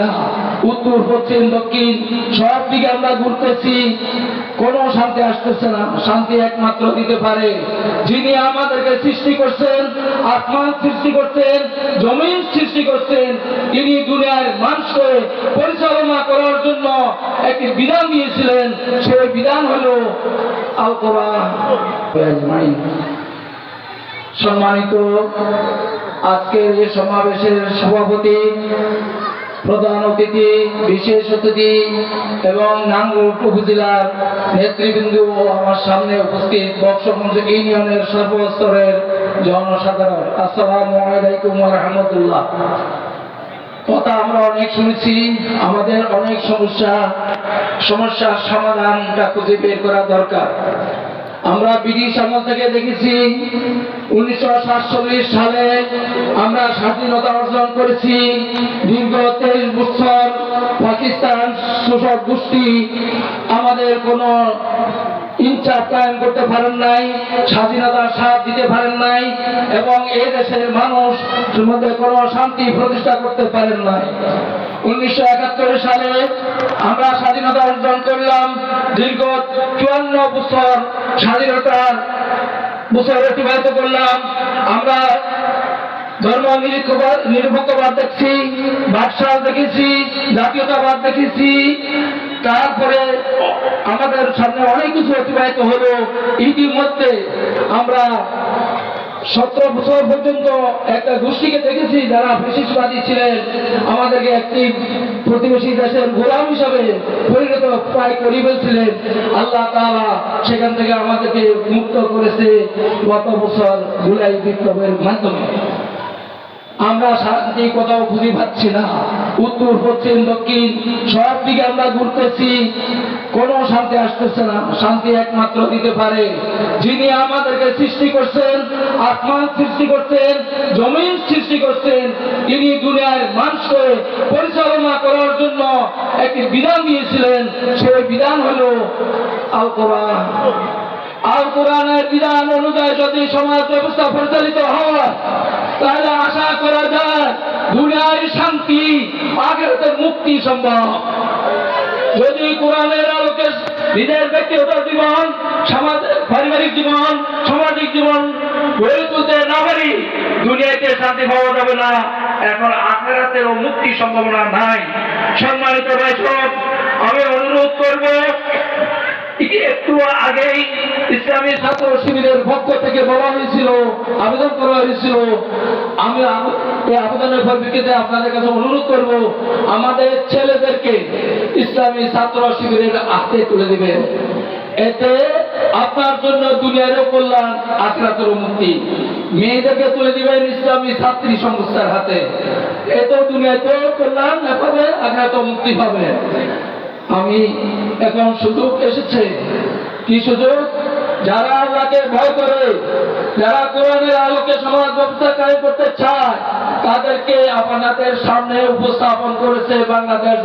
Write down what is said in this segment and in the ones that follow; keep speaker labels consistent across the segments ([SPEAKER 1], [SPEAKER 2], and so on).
[SPEAKER 1] না। উত্তর পশ্চিম দক্ষিণ সব দিকে আমরা ঘুরতেছি। কোনো শান্তি আসতেছে না। শান্তি একমাত্র দিতে পারে যিনি আমাদেরকে সৃষ্টি করছেন আসমান সৃষ্টি করছেন জমিন সৃষ্টি করছেন। তিনি দুনিয়ার মানুষকে পরিচালনা করার জন্য একটি বিধান দিয়েছিলেন। সেই বিধান হলো আল কোরআন সম্মানিত আজকের এই সমাবেশের সভাপতি প্রধান অতিথি, বিশেষ অতিথি এবং নাঙ্গুর উপজেলার নেতৃবৃন্দ আমার সামনে উপস্থিত বক্সমঞ্চ ইউনিয়নের সর্বস্তরের জনসাধারণ। আসসালামু আলাইকুম রহমতুল্লাহ। কথা আমরা অনেক শুনেছি, আমাদের অনেক সমস্যা, সমস্যার সমাধানটা খুঁজে বের করা দরকার। আমরা ব্রিটিশ আমল থেকে দেখেছি, উনিশশো সাতচল্লিশ সালে আমরা স্বাধীনতা অর্জন করেছি। দীর্ঘ তেইশ বছর পাকিস্তান শোষক গোষ্ঠী আমাদের কোনো ইনসাফ কায়েম করতে পারেন নাই, স্বাধীনতার সাথ দিতে পারেন নাই, এবং এই দেশের মানুষ মধ্যে কোনো শান্তি প্রতিষ্ঠা করতে পারেন নাই। উনিশশো একাত্তর সালে আমরা স্বাধীনতা অর্জন করলাম দীর্ঘ চুয়ান্ন বছর স্বাধীনতার বছর অতিবাহিত করলাম। আমরা ধর্ম নিরপেক্ষবাদ দেখছি বাদশাহ দেখেছি, জাতীয়তাবাদ দেখেছি। তারপরে আমাদের সামনে অনেক কিছু অতিবাহিত হলো। ইতিমধ্যে আমরা সতেরো বছর পর্যন্ত একটা গোষ্ঠীকে দেখেছি, যারা ফেসিসবাদী ছিলেন। আমাদেরকে একটি প্রতিবেশী দেশের গোলাম হিসাবে পরিণত প্রায় করে ফেলছিলেন। আল্লাহ তাআলা সেখান থেকে আমাদেরকে মুক্ত করেছে গত বছর জুলাই বিপ্লবের মাধ্যমে। আমরা শান্তি কোথাও খুঁজে পাচ্ছি না। উত্তর, পশ্চিম, দক্ষিণ সব দিকে আমরা ঘুরতেছি। কোনো শান্তি আসতেছে না। শান্তি একমাত্র দিতে পারে যিনি আমাদেরকে সৃষ্টি করছেন, আসমান সৃষ্টি করছেন, জমিন সৃষ্টি করছেন। তিনি দুনিয়ার মানুষকে পরিচালনা করার জন্য একটি বিধান দিয়েছিলেন। সেই বিধান হলো আল কোরআন। আল কোরআনের বিধান অনুযায়ী যদি সমাজ ব্যবস্থা পরিচালিত হয়, তাহলে আশা করা যায় দুনিয়ার শান্তি আগের মুক্তি সম্ভব। যদি কোরআনের আলোকে নিজের ব্যক্তিগত জীবন পারিবারিক জীবন, সামাজিক জীবন গড়ে তুলতে না পারি, দুনিয়াতে শান্তি পাওয়া যাবে না। এখন আখেরাতেরও মুক্তি সম্ভাবনা নাই। সম্মানিত বৈঠক আমি অনুরোধ করব একটু আগেই ইসলামী ছাত্র শিবিরের পক্ষ থেকে বলা হয়েছিল, আবেদন করা হয়েছিল। আমি এই আবেদনের পরিপ্রেক্ষিতে আপনাদের কাছে অনুরোধ করব, আমাদের ছেলেদেরকে ইসলামী ছাত্র শিবিরের হাতে তুলে দিবেন। এতে আপনার জন্য দুনিয়ারও কল্যাণ, আখরাতেরও মুক্তি। মেয়েদেরকে তুলে দিবেন ইসলামী ছাত্রী সংস্থার হাতে। এতেও দুনিয়াতেও কল্যাণ পাবে আখরাতেও মুক্তি পাবে। আমি এখন সুযোগ এসেছে। কি সুযোগ? যারা আল্লাহকে ভয় করে, যারা কোরআনের আলোকে সমাজ ব্যবস্থা কায়েম করতে চায়, তাদেরকে আপনাদের সামনে উপস্থাপন করেছে বাংলাদেশ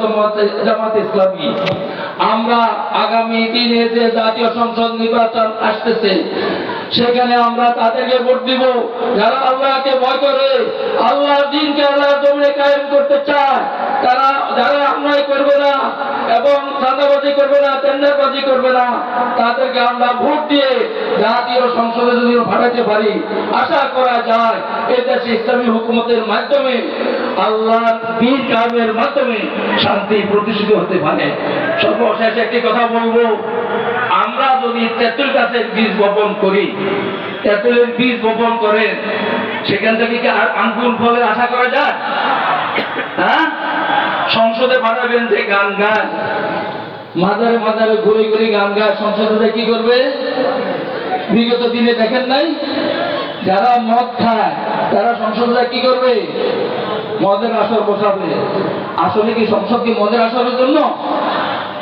[SPEAKER 1] জামাত ইসলামী। আমরা আগামী দিনে যে জাতীয় সংসদ নির্বাচন আসতেছে সেখানে আমরা তাদেরকে ভোট দিব। যারা আল্লাহকে ভয় করে, আল্লাহর দিনকে আল্লাহর জমিনে কায়েম করতে চায়, তারা, যারা অন্যায় করবে না এবং চাঁদাবাজি করবে না, টেন্ডারবাজি করবে না, তাদেরকে আমরা ভোট দিয়ে জাতীয় সংসদে যদি পাঠাতে পারি, আশা করা যায় এই দেশে ইসলামী হুকুমতের মাধ্যমে আল্লাহ দিন কামের মাধ্যমে শান্তি প্রতিষ্ঠিত হতে পারে। সর্বশেষ একটি কথা বলব। আমরা যদি তেঁতুল গাছের বীজ বপন করি, তেঁতুলের বীজ বপন করেন, সেখান থেকে কি আর আঙ্কুর ফলের আশা করা যায়? হ্যাঁ? সংসদে পাঠাবেন যে গান গায় মাজারে মাজারে ঘুরে ঘুরে গান গায়, সংসদে কি করবে? বিগত দিনে দেখেন নাই? যারা মদ খায়, তারা সংসদে কি করবে? মদের আসর বসাবে। আসলে কি সংসদ কি মদের আসরের জন্য?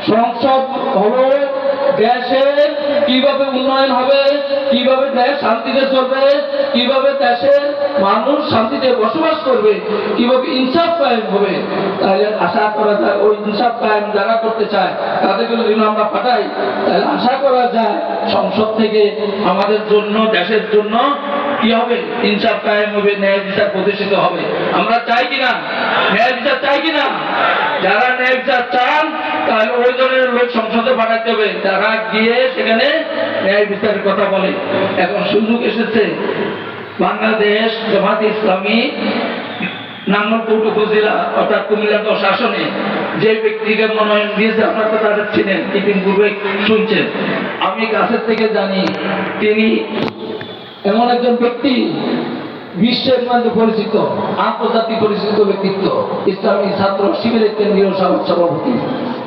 [SPEAKER 1] সংসদ হলো দেশের কীভাবে উন্নয়ন হবে, কীভাবে দেশ শান্তিতে চলবে, কীভাবে দেশের মানুষ শান্তিতে বসবাস করবে, কীভাবে ইনসাফ কায়েম হবে, তাহলে আশা করা যায়, ওই ইনসাফ কায়েম যারা করতে চায়, তাদেরকে যদি আমরা পাঠাই, তাহলে আশা করা যায় সংসদ থেকে আমাদের জন্য, দেশের জন্য কি হবে? ইনসাফ কায়েম হবে, ন্যায় বিচার প্রতিষ্ঠিত হবে। আমরা চাই কিনা? ন্যায় বিচার চাই কিনা? যারা ন্যায় বিচার চান তাহলে ওই ধরনের লোক সংসদে পাঠাতে হবে। গিয়ে সেখানে ন্যায় বিচারের কথা বলে। এখন সুযোগ এসেছে। বাংলাদেশ জামাত ইসলামী নাঙ্গলপুর উপজেলা, অর্থাৎ কুমিল্লা আসনে, যে ব্যক্তিকে মনোনয়ন দিয়েছে, আপনারা তো তাদের ছিলেন কিছুদিন পূর্বে শুনছেন। আমি কাছের থেকে জানি, তিনি এমন একজন ব্যক্তি বিশ্বের মধ্যে পরিচিত, আন্তর্জাতিক পরিচিত ব্যক্তিত্ব, ইসলামী ছাত্র, শিবিরের কেন্দ্রীয় সভাপতি।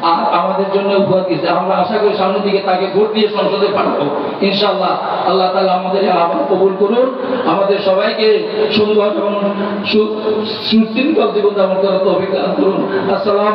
[SPEAKER 1] আর আমাদের জন্য উপহার দিয়েছে। আমরা আশা করি সামনের দিকে তাকে ভোট দিয়ে সংসদে পাঠাবো। ইনশাআল্লাহ আল্লাহ তালা আমাদের আহ্বান কবুল করুন। আমাদের সবাইকে সুন্দর এবং সুশৃঙ্খল জীবনযাপন করার তো অভিজ্ঞান করুন। আসসালাম